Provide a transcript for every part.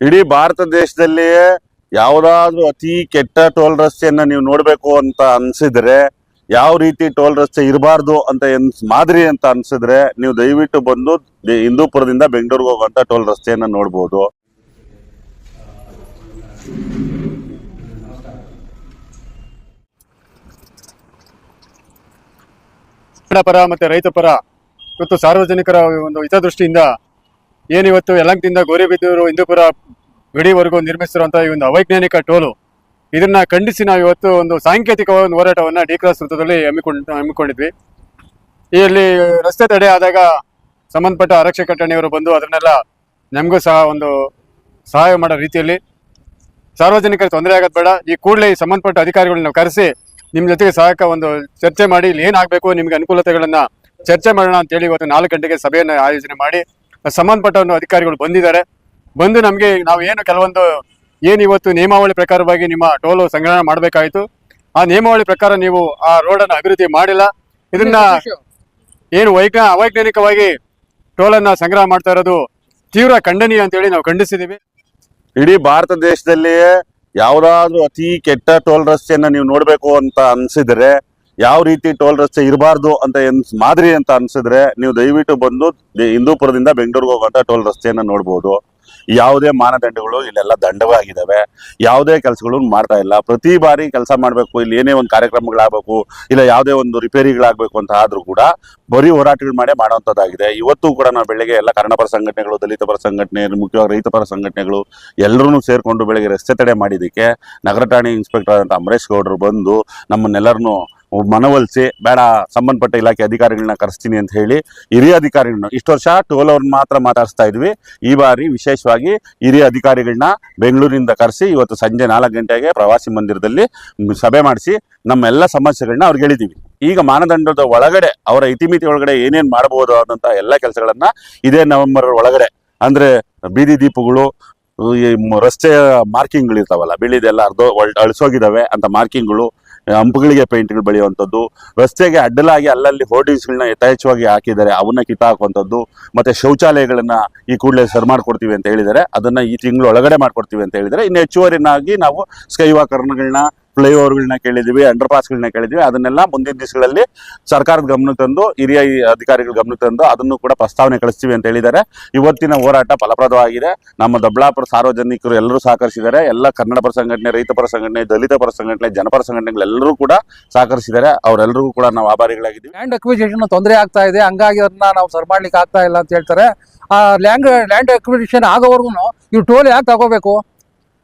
ಇಡೀ ಭಾರತ ದೇಶದಲ್ಲಿಯೇ ಯಾವ್ದಾದ್ರು ಅತಿ ಕೆಟ್ಟ ಟೋಲ್ ರಸ್ತೆಯನ್ನ ನೀವು ನೋಡ್ಬೇಕು ಅಂತ ಅನ್ಸಿದ್ರೆ, ಯಾವ ರೀತಿ ಟೋಲ್ ರಸ್ತೆ ಇರಬಾರ್ದು ಅಂತ ಎನ್ ಮಾದರಿ ಅಂತ ಅನ್ಸಿದ್ರೆ, ನೀವು ದಯವಿಟ್ಟು ಬಂದು ಹಿಂದೂಪುರದಿಂದ ಬೆಂಗಳೂರಿಗೆ ಹೋಗುವಂತ ಟೋಲ್ ರಸ್ತೆಯನ್ನ ನೋಡ್ಬೋದು. ಪರ ಮತ್ತೆ ರೈತ ಪರ. ಇವತ್ತು ಸಾರ್ವಜನಿಕರ ಒಂದು ಹಿತದೃಷ್ಟಿಯಿಂದ ಏನಿವತ್ತು ಯಲಂಕದಿಂದ ಗೋರಿಬಿದ್ದೂರು ಹಿಂದೂಪುರ ಗಡಿವರೆಗೂ ನಿರ್ಮಿಸಿರುವಂತಹ ಈ ಒಂದು ಅವೈಜ್ಞಾನಿಕ ಟೋಲು, ಇದನ್ನ ಖಂಡಿಸಿ ನಾವು ಇವತ್ತು ಒಂದು ಸಾಂಕೇತಿಕ ಒಂದು ಹೋರಾಟವನ್ನ ಡಿ ಕ್ರಾಸ್ ವೃತ್ತದಲ್ಲಿ ಹಮ್ಮಿಕೊಂಡು, ಹಮ್ಮಿಕೊಂಡಿದ್ವಿ. ಇಲ್ಲಿ ರಸ್ತೆ ತಡೆ ಆದಾಗ ಸಂಬಂಧಪಟ್ಟ ಆರಕ್ಷಕ ಠಾಣೆಯವರು ಬಂದು ಅದನ್ನೆಲ್ಲ ನಮಗೂ ಸಹ ಒಂದು ಸಹಾಯ ಮಾಡೋ ರೀತಿಯಲ್ಲಿ. ಸಾರ್ವಜನಿಕರಿಗೆ ತೊಂದರೆ ಆಗೋದು ಬೇಡ. ಈ ಕೂಡಲೇ ಈ ಸಂಬಂಧಪಟ್ಟ ಅಧಿಕಾರಿಗಳನ್ನ ಕರೆಸಿ ನಿಮ್ಮ ಜೊತೆಗೆ ಸಹಾಯಕ ಒಂದು ಚರ್ಚೆ ಮಾಡಿ ಇಲ್ಲಿ ಏನಾಗಬೇಕು ನಿಮಗೆ ಅನುಕೂಲತೆಗಳನ್ನು ಚರ್ಚೆ ಮಾಡೋಣ ಅಂತೇಳಿ ಇವತ್ತು ನಾಲ್ಕು ಗಂಟೆಗೆ ಸಭೆಯನ್ನು ಆಯೋಜನೆ ಮಾಡಿ ಸಂಬಂಧಪಟ್ಟ ಒಂದು ಅಧಿಕಾರಿಗಳು ಬಂದಿದ್ದಾರೆ. ಬಂದು ನಮಗೆ ನಾವು ಏನು ಕೆಲವೊಂದು ಏನು ಇವತ್ತು ನಿಯಮಾವಳಿ ಪ್ರಕಾರವಾಗಿ ನಿಮ್ಮ ಟೋಲು ಸಂಗ್ರಹಣೆ ಮಾಡಬೇಕಾಯಿತು. ಆ ನಿಯಮಾವಳಿ ಪ್ರಕಾರ ನೀವು ಆ ರೋಡನ್ನು ಅಭಿವೃದ್ಧಿ ಮಾಡಿಲ್ಲ. ಇದನ್ನ ಏನು ವೈಜ್ಞಾ, ಅವೈಜ್ಞಾನಿಕವಾಗಿ ಟೋಲನ್ನ ಸಂಗ್ರಹ ಮಾಡ್ತಾ ಇರೋದು ತೀವ್ರ ಖಂಡನೀಯ ಅಂತೇಳಿ ನಾವು ಖಂಡಿಸಿದ್ದೀವಿ ಇಡೀ ಭಾರತ ದೇಶದಲ್ಲಿಯೇ ಯಾವ್ದಾದ್ರು ಅತಿ ಕೆಟ್ಟ ಟೋಲ್ ರಸ್ತೆಯನ್ನ ನೀವು ನೋಡಬೇಕು ಅಂತ ಅನ್ಸಿದ್ರೆ ಯಾವ ರೀತಿ ಟೋಲ್ ರಸ್ತೆ ಇರಬಾರ್ದು ಅಂತ ಎನ್ ಮಾದರಿ ಅಂತ ಅನ್ಸಿದ್ರೆ ನೀವು ದಯವಿಟ್ಟು ಬಂದು ಹಿಂದೂಪುರದಿಂದ ಬೆಂಗಳೂರಿಗೆ ಹೋಗುವಂತ ಟೋಲ್ ರಸ್ತೆಯನ್ನ ನೋಡ್ಬೋದು. ಯಾವುದೇ ಮಾನದಂಡಗಳು ಇಲ್ಲೆಲ್ಲ ದಂಡವಾಗಿದ್ದಾವೆ. ಯಾವುದೇ ಕೆಲಸಗಳು ಮಾಡ್ತಾ ಇಲ್ಲ. ಪ್ರತಿ ಬಾರಿ ಕೆಲಸ ಮಾಡಬೇಕು, ಇಲ್ಲಿ ಏನೇ ಒಂದು ಕಾರ್ಯಕ್ರಮಗಳಾಗಬೇಕು, ಇಲ್ಲ ಯಾವುದೇ ಒಂದು ರಿಪೇರಿಗಳಾಗಬೇಕು ಅಂತ ಆದ್ರೂ ಕೂಡ ಬರೀ ಹೋರಾಟಗಳು ಮಾಡೇ ಮಾಡುವಂಥದ್ದಾಗಿದೆ ಇವತ್ತು ಕೂಡ ನಾವು ಬೆಳಗ್ಗೆ ಎಲ್ಲ ಕನ್ನಡಪರ ಸಂಘಟನೆಗಳು, ದಲಿತ ಪರ ಸಂಘಟನೆ, ಮುಖ್ಯವಾಗಿ ರೈತ ಪರ ಸಂಘಟನೆಗಳು ಎಲ್ಲರೂ ಸೇರ್ಕೊಂಡು ಬೆಳಗ್ಗೆ ರಸ್ತೆ ತಡೆ ಮಾಡಿದ್ದಕ್ಕೆ ನಗರ ಠಾಣೆ ಇನ್ಸ್ಪೆಕ್ಟರ್ ಆದಂಥ ಅಮರೇಶ್ ಗೌಡರು ಬಂದು ನಮ್ಮನ್ನೆಲ್ಲರನ್ನು ಮನವೊಲಿಸಿ, ಬೇಡ, ಸಂಬಂಧಪಟ್ಟ ಇಲಾಖೆ ಅಧಿಕಾರಿಗಳನ್ನ ಕರೆಸ್ತೀನಿ ಅಂತ ಹೇಳಿ ಹಿರಿಯ ಅಧಿಕಾರಿಗಳನ್ನ, ಇಷ್ಟು ವರ್ಷ ಟೋಲ್ ಅವ್ರನ್ನ ಮಾತ್ರ ಮಾತಾಡಿಸ್ತಾ ಇದ್ವಿ. ಈ ಬಾರಿ ವಿಶೇಷವಾಗಿ ಹಿರಿಯ ಅಧಿಕಾರಿಗಳನ್ನ ಬೆಂಗಳೂರಿನಿಂದ ಕರೆಸಿ ಇವತ್ತು ಸಂಜೆ ನಾಲ್ಕು ಗಂಟೆಗೆ ಪ್ರವಾಸಿ ಮಂದಿರದಲ್ಲಿ ಸಭೆ ಮಾಡಿಸಿ ನಮ್ಮ ಎಲ್ಲ ಸಮಸ್ಯೆಗಳನ್ನ ಅವ್ರಿಗೆ ಹೇಳಿದೀವಿ. ಈಗ ಮಾನದಂಡದ ಒಳಗಡೆ, ಅವರ ಇತಿಮಿತಿ ಒಳಗಡೆ ಏನೇನು ಮಾಡಬಹುದು ಆದಂತಹ ಎಲ್ಲ ಕೆಲಸಗಳನ್ನ ಇದೇ ನವೆಂಬರ್ ಒಳಗಡೆ, ಅಂದ್ರೆ ಬೀದಿ ದೀಪಗಳು, ಈ ರಸ್ತೆಯ ಮಾರ್ಕಿಂಗ್ಗಳು ಇರ್ತಾವಲ್ಲ ಬಿಳಿದೆಲ್ಲ ಅರ್ಧ ಅಳಿಸೋಗಿದ್ದಾವೆ ಅಂತ ಮಾರ್ಕಿಂಗ್ಗಳು ಹಂಪುಗಳಿಗೆ ಪೇಂಟ್ಗಳು ಬೆಳೆಯುವಂಥದ್ದು, ರಸ್ತೆಗೆ ಅಡ್ಡಲಾಗಿ ಅಲ್ಲಲ್ಲಿ ಹೋರ್ಡಿಂಗ್ಸ್ಗಳನ್ನ ಯಥೇಚ್ಛವಾಗಿ ಹಾಕಿದ್ದಾರೆ, ಅವನ್ನ ಕಿತ್ತಾಕುವಂಥದ್ದು, ಮತ್ತೆ ಶೌಚಾಲಯಗಳನ್ನ ಈ ಕೂಡಲೇ ಸರ್ ಮಾಡ್ಕೊಡ್ತೀವಿ ಅಂತ ಹೇಳಿದ್ದಾರೆ. ಅದನ್ನ ಈ ತಿಂಗಳು ಒಳಗಡೆ ಮಾಡ್ಕೊಡ್ತೀವಿ ಅಂತ ಹೇಳಿದರೆ ಇನ್ನು ಹೆಚ್ಚುವರಿನಾಗಿ ನಾವು ಸ್ಕೈ ವಾಕರ್ಗಳನ್ನ ಫ್ಲೈಓವರ್ಗಳನ್ನ ಕೇಳಿದ್ವಿ ಅಂಡರ್ ಪಾಸ್ಗಳನ್ನ ಕೇಳಿದ್ವಿ ಅದನ್ನೆಲ್ಲ ಮುಂದಿನ ದಿವಸಗಳಲ್ಲಿ ಸರ್ಕಾರದ ಗಮನಕ್ಕೆ ತಂದು, ಹಿರಿಯ ಅಧಿಕಾರಿಗಳ ಗಮನಕ್ಕೆ ತಂದು ಅದನ್ನು ಕೂಡ ಪ್ರಸ್ತಾವನೆ ಕಳಿಸ್ತೀವಿ ಅಂತ ಹೇಳಿದ್ದಾರೆ. ಇವತ್ತಿನ ಹೋರಾಟ ಫಲಪ್ರದವಾಗಿದೆ. ನಮ್ಮ ದೊಡ್ಡಬಳ್ಳಾಪುರ ಸಾರ್ವಜನಿಕರು ಎಲ್ಲರೂ ಸಹಕರಿಸಿದ್ದಾರೆ. ಎಲ್ಲ ಕನ್ನಡ ಪರ ಸಂಘಟನೆ, ರೈತ ಪರ ಸಂಘಟನೆ, ದಲಿತ ಪರ ಸಂಘಟನೆ ಜನಪರ ಸಂಘಟನೆಗಳೆಲ್ಲರೂ ಕೂಡ ಸಹಕರಿಸಿದ್ದಾರೆ. ಅವರೆಲ್ಲರಿಗೂ ಕೂಡ ನಾವು ಆಭಾರಿಗಳಾಗಿದ್ದೀವಿ. ಲ್ಯಾಂಡ್ ಅಕ್ವಿಸಿಷನ್ ತೊಂದರೆ ಆಗ್ತಾ ಇದೆ. ಹಂಗಾಗಿ ಅದನ್ನ ನಾವು ಸರ್ ಮಾಡ್ಲಿಕ್ಕೆ ಆಗ್ತಾ ಇಲ್ಲ ಅಂತ ಹೇಳ್ತಾರೆ. ಆ ಲ್ಯಾಂಡ್ ಲ್ಯಾಂಡ್ ಅಕ್ವಿಸಿಷನ್ ಆಗೋವರೆಗೂ ಇವ್ರು ಟೋಲ್ ಯಾಕೆ ತಗೋಬೇಕು?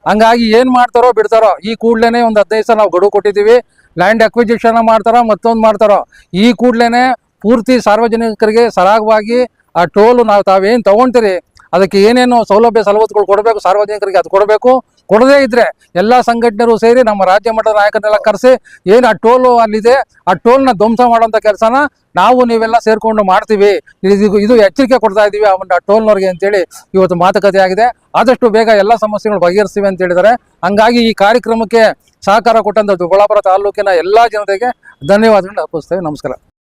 ಹಂಗಾಗಿ ಏನ್ ಮಾಡ್ತಾರೋ ಬಿಡ್ತಾರೋ, ಈ ಕೂಡ್ಲೇನೆ ಒಂದು ಹದಿನೈದು ಸಲ ನಾವು ಗಡುವು ಕೊಟ್ಟಿದ್ದೀವಿ. ಲ್ಯಾಂಡ್ ಅಕ್ವಿಜಿಷನ್ ಮಾಡ್ತಾರೋ, ಮತ್ತೊಂದು ಮಾಡ್ತಾರೋ, ಈ ಕೂಡ್ಲೇನೆ ಪೂರ್ತಿ ಸಾರ್ವಜನಿಕರಿಗೆ ಸರಾಗವಾಗಿ ಆ ಟೋಲ್ ನಾವು ತಾವೇನು ತಗೊಂತೀರಿ? ಅದಕ್ಕೆ ಏನೇನು ಸೌಲಭ್ಯ ಸಲವತ್ತುಗಳು ಕೊಡಬೇಕು, ಸಾರ್ವಜನಿಕರಿಗೆ ಅದು ಕೊಡಬೇಕು. ಕೊಡದೇ ಇದ್ರೆ ಎಲ್ಲ ಸಂಘಟನೆರು ಸೇರಿ ನಮ್ಮ ರಾಜ್ಯ ಮಟ್ಟದ ನಾಯಕರನ್ನೆಲ್ಲ ಕರೆಸಿ ಏನು ಆ ಟೋಲು ಅಲ್ಲಿದೆ, ಆ ಟೋಲ್ನ ಧ್ವಂಸ ಮಾಡುವಂಥ ಕೆಲಸನ ನಾವು ನೀವೆಲ್ಲ ಸೇರ್ಕೊಂಡು ಮಾಡ್ತೀವಿ. ಇದು ಇದು ಎಚ್ಚರಿಕೆ ಕೊಡ್ತಾ ಇದ್ದೀವಿ ಆ ಒಂದು ಟೋಲ್ನವ್ರಿಗೆ ಅಂತೇಳಿ ಇವತ್ತು ಮಾತುಕತೆ ಆಗಿದೆ. ಆದಷ್ಟು ಬೇಗ ಎಲ್ಲ ಸಮಸ್ಯೆಗಳು ಬಗೆಹರಿಸ್ತೀವಿ ಅಂತ ಹೇಳಿದ್ದಾರೆ ಹಂಗಾಗಿ ಈ ಕಾರ್ಯಕ್ರಮಕ್ಕೆ ಸಹಕಾರ ಕೊಟ್ಟಂತ ದೊಡ್ಡಬಳ್ಳಾಪುರ ತಾಲೂಕಿನ ಎಲ್ಲ ಜನತೆಗೆ ಧನ್ಯವಾದಗಳನ್ನ ಅರ್ಪಿಸ್ತೇವೆ. ನಮಸ್ಕಾರ.